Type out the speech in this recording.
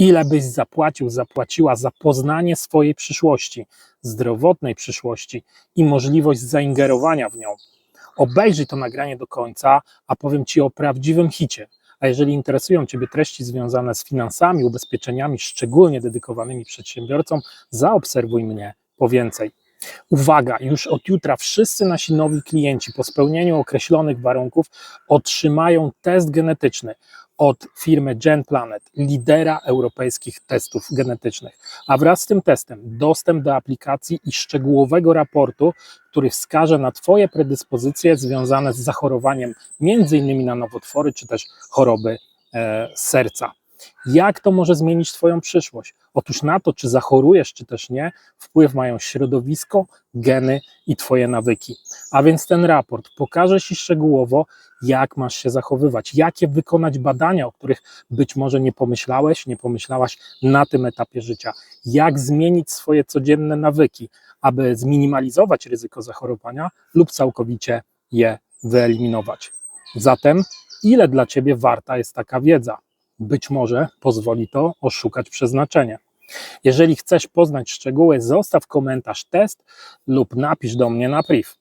Ile byś zapłacił, zapłaciła za poznanie swojej przyszłości, zdrowotnej przyszłości i możliwość zaingerowania w nią? Obejrzyj to nagranie do końca, a powiem Ci o prawdziwym hicie. A jeżeli interesują Ciebie treści związane z finansami, ubezpieczeniami, szczególnie dedykowanymi przedsiębiorcom, zaobserwuj mnie po więcej. Uwaga, już od jutra wszyscy nasi nowi klienci po spełnieniu określonych warunków otrzymają test genetyczny od firmy GenPlanet, lidera europejskich testów genetycznych. A wraz z tym testem dostęp do aplikacji i szczegółowego raportu, który wskaże na Twoje predyspozycje związane z zachorowaniem m.in. na nowotwory czy też choroby e, serca. Jak to może zmienić Twoją przyszłość? Otóż na to, czy zachorujesz, czy też nie, wpływ mają środowisko, geny i Twoje nawyki. A więc ten raport pokaże Ci szczegółowo, jak masz się zachowywać, jakie wykonać badania, o których być może nie pomyślałeś, nie pomyślałaś na tym etapie życia, jak zmienić swoje codzienne nawyki, aby zminimalizować ryzyko zachorowania lub całkowicie je wyeliminować. Zatem, ile dla Ciebie warta jest taka wiedza? Być może pozwoli to oszukać przeznaczenie. Jeżeli chcesz poznać szczegóły, zostaw komentarz test lub napisz do mnie na priv.